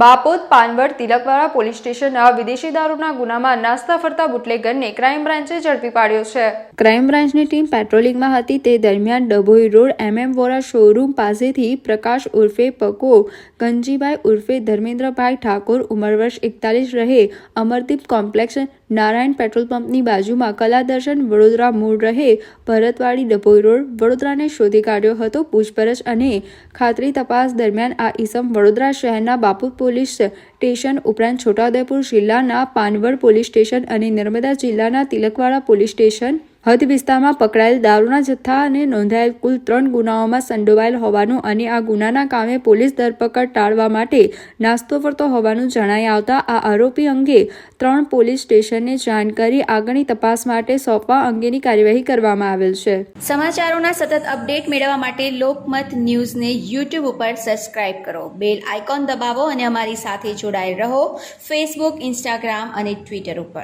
Bapod Panvad Tilakwada police સ્ટેશનના વિદેશી દારૂના ગુનામાં નાસ્તા ફરતા બુટલેગરને ક્રાઇમ બ્રાન્ચે ઝડપી પાડ્યો છે. ક્રાઇમ બ્રાન્ચની ટીમ પેટ્રોલિંગમાં હતી તે દરમિયાન Dabhoi road MM Vora showroom પાસેથી પ્રકાશ ઉર્ફે પકો, ગંજીભાઈ ઉર્ફે ધર્મેન્દ્રભાઈ ઠાકોર ઉંમર વર્ષ એકતાલીસ રહે, અમરદીપ કોમ્પ્લેક્સ નારાયણ પેટ્રોલ પંપની બાજુમાં કલાદર્શન વડોદરા મૂળ રહે ભરતવાડી ડભોઈ રોડ. વડોદરાને શોધી કાઢ્યો હતો પૂછપરછ અને ખાતરી તપાસ દરમિયાન આ ઈસમ વડોદરા શહેરના બાપુ પોલીસ સ્ટેશન ઉપરાંત છોટાઉદેપુર જિલ્લાના પાનવડ પોલીસ સ્ટેશન અને નર્મદા જિલ્લાના તિલકવાડા પોલીસ સ્ટેશન હદ વિસ્તારમાં પકડાયેલ દારૂના જથ્થા અને નોંધાયેલ કુલ ત્રણ ગુનાઓમાં સંડોવાયેલ હોવાનું અને આ ગુનાના કામે પોલીસ ધરપકડ ટાળવા માટે નાસ્તો ફરતો હોવાનું જણાઈ આવતા આ આરોપી અંગે ત્રણ પોલીસ સ્ટેશનને જાણ કરી આગળની તપાસ માટે સોંપવા અંગેની કાર્યવાહી કરવામાં આવેલ છે. સમાચારોના સતત અપડેટ મેળવવા માટે લોકમત ન્યૂઝને યુટ્યુબ ઉપર સબસ્ક્રાઇબ કરો. બેલ આઇકોન દબાવો અને અમારી સાથે જોડાયેલ રહો. ફેસબુક ઇન્સ્ટાગ્રામ અને ટ્વિટર ઉપર.